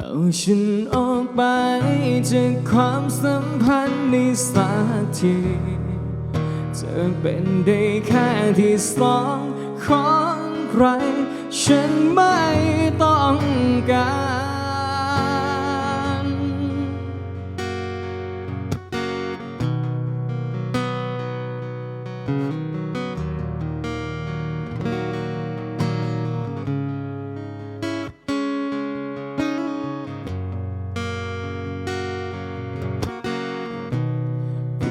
เอาฉันออกไปจากความสัมพันธ์นี้สักทีจะเป็นได้แค่ที่สองของใคร ฉันไม่ต้องการ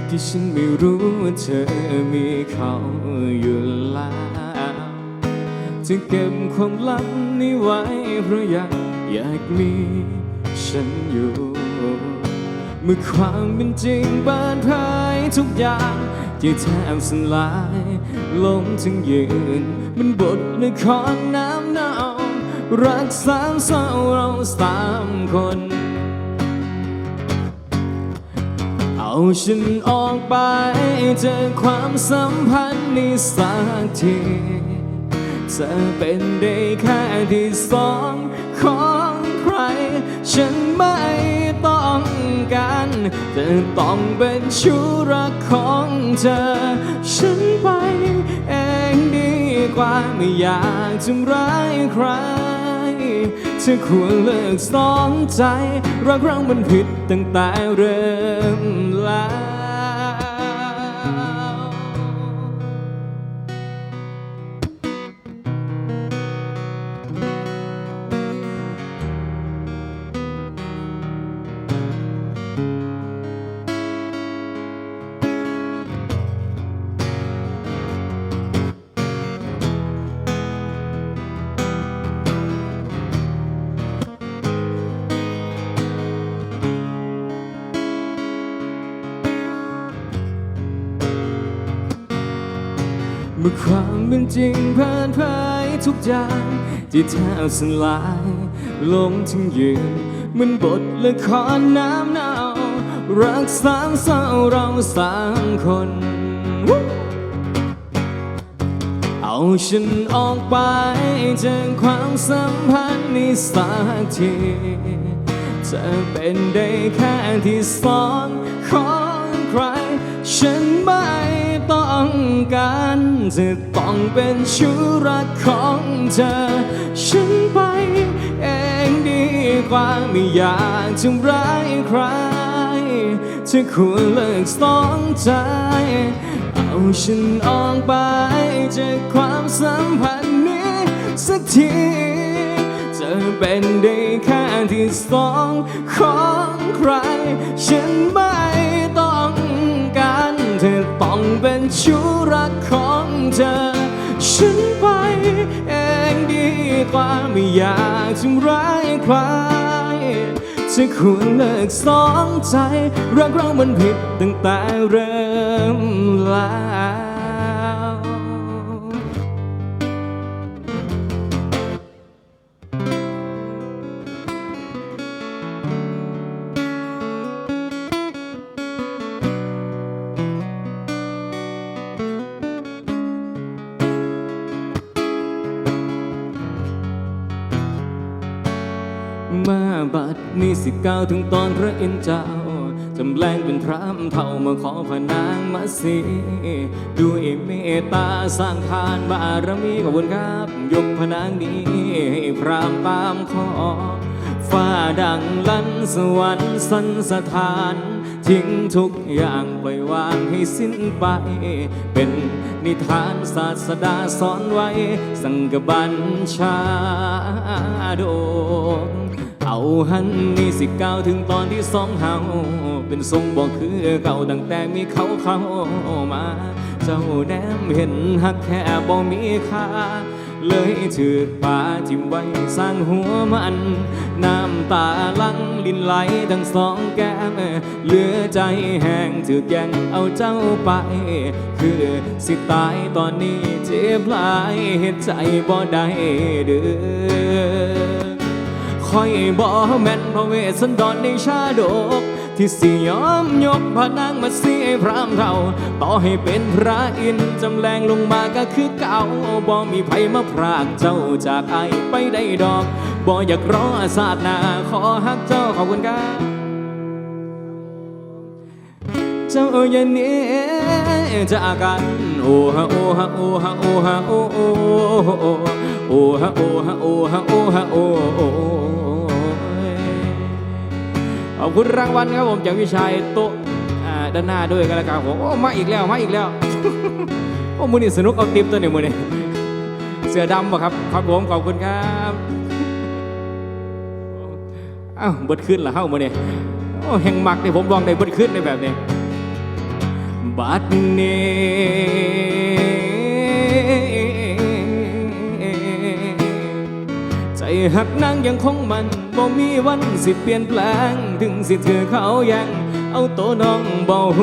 ที่ฉันไม่รู้ว่าเธอมีเขาอยู่แล้วจะเก็บความลับนี้ไว้เพราะอยากอยากมีฉันอยู่ เมื่อความเป็นจริงเปิดเผยทุกอย่างที่แทบสลายลงถึงยืนมันบทละครน้ำเนารักสามเศร้าเราสามคน เอาฉันออกไปจากความสัมพันธ์นี้สักทีจะเป็นได้แค่ที่สองของใคร ฉันไม่ต้องการจะต้องเป็นชู้รักของเธอ ฉันไปเองดีกว่าไม่อยากทำร้ายใคร ธอควรเลิกสอนใจ รักเรามันผิดตั้งแต่เริ่มแล้วื่อความเป็นจริงผ่านเผยทุกอย่างที่แทบสลายลงถึงยืนเหมันบทละครน้ำเนารักสามเศร้าเราสามคน เอาฉันออกไปจากความสัมพันธ์นี้สักทีจะเป็นได้แค่ที่สองของใคร ฉันไม่ ต้องการจะต้องเป็นชู้รักของเธอ ฉันไปเองดีกว่าไม่อยากทำร้ายใครเธอควรเลิกสองใจเอาฉันออกไปจากความสัมพันธ์นี้สักทีจะเป็นได้แค่ที่สองของใคร ฉันไม่ต้องการ อต้องเป็นชู้รักของเธอ ฉันไปเองดีกว่าไม่อยากทำร้ายใครจะควรเลิกสองใจรักเรามันผิดตั้งแต่เริ่มแล้ว มาบัดนี้สิก้าวถึงตอนพระอินทร์เจ้าจำแรงเป็นพระเท่ามาขอพนางมาสีด้วยเมตตาสร้างทานบารมีขอบคุณครับ ยกพนางนี้ให้พรามตามขอฟ้าดังลั่นสวรรค์สันสถาน ทิ้งทุกอย่างปล่อยวางให้สิ้นไป เป็นนิทานศาสดาสอนไว้ สังกบัญชาโดก เอาหันนี่สิก้าวถึงตอนที่สองเฮาเป็นทรงบอกคือเก่าตั้งแต่มีเขาเข้ามา เจ้าแนมเห็นหักแค่บ่มีค่าเลยถือป่าจิ้มไว้สร้างหัวมัน น้ำตาลังลินไหลทั้งสองแก้มเหลือใจแห้งถือแกงเอาเจ้าไป คือสิตายตอนนี้เจ็บหลายเหตุใจบ่ได้เด้อ คอยบ่แม่นพระเวสสันดรในชาดก ที่สิยอมยกพระนางมาสีพรามเท่าต่อให้เป็นพระอินจำแรงลงมาก็คือเก่าบ่มีไผมาพรากเจ้าจากไอไปได้ดอกบ่อยากรอศาสนาขอฮักเจ้าขอบคุณครับเจ้าอย่านี้จากกันโอ้ฮะโอ้ฮะโอ้ฮะโอ้ฮะโอ้โอ้โอ้ฮะโอ้ฮะโอ้ฮะโอ้ฮะโอ้ ขอบคุณรางวัลครับผมจากวิชัยโต๊ะด้านหน้าด้วยกันแล้วกันผมโอ้มาอีกแล้วมาอีกแล้วโอ้มือนี่สนุกเอาติปตัวนี้มือนี่เสือดำป่ะครับครับผมขอบคุณครับอ้าวบิดขึ้นละเฮ้ามือนี่โอ้แห่งมักเนี่ยผมลองได้บิดขึ้นในแบบนี้บัดนี้ใจหักนางยังคงมัน บ่มีวันสิเปลี่ยนแปลง ถึงสิเธอเขายังเอาตัวน้องบ่ห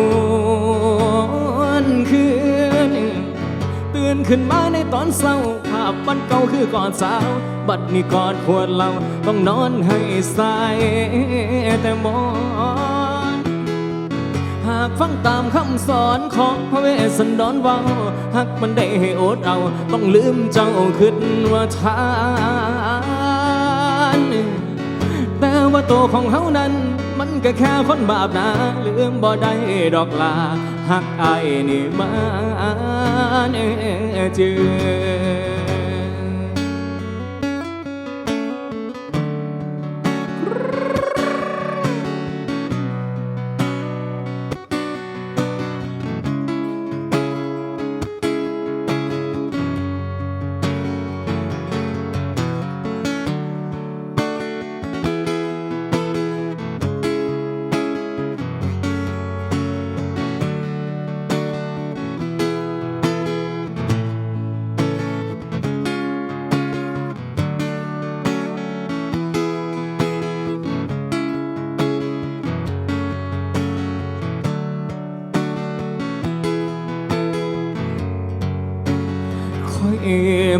วนคืนตื่นขึ้นมาในตอนเศร้าภาพวันเก่าคือก่อนสาว บัดนี้กอดขวดเราต้องนอนให้สายแต่มอนหากฟังตามคำสอนของพระเวสสันดรว่าหากมันได้ให้อดเอา ต้องลืมเจ้าขึ้นว่าทา ว่าโตของเฮานั้น มันก็แค่คนบาปนะลืมบ่ได้ดอกลาหักไอ้นี่มาเนเจือ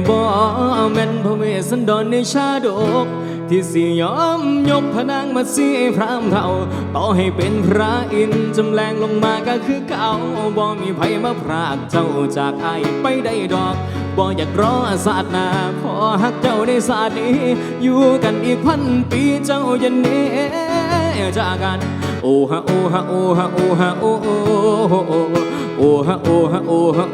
บ่แม่นพระเวสสันดรในชาดก ที่สิยอมยกพนางมาสีพรามเท่า ต่อให้เป็นพระอินทร์จำแรงลงมาก็คือเก่าบ่มีไผมาพรากเจ้าจากไอไปได้ดอกบ่อยากรอศาสนาขอฮักเจ้าในศาสตร์นี้ อยู่กันอีกพันปีเจ้าอย่าหนี้จากกัน โอ้ฮะโอ้ฮะโอ้ฮะโอ้ฮะโอ้โอ้โอ้โอ้ฮะโอ้ฮะโอ้ฮะโอ้ฮะโอ้โอ้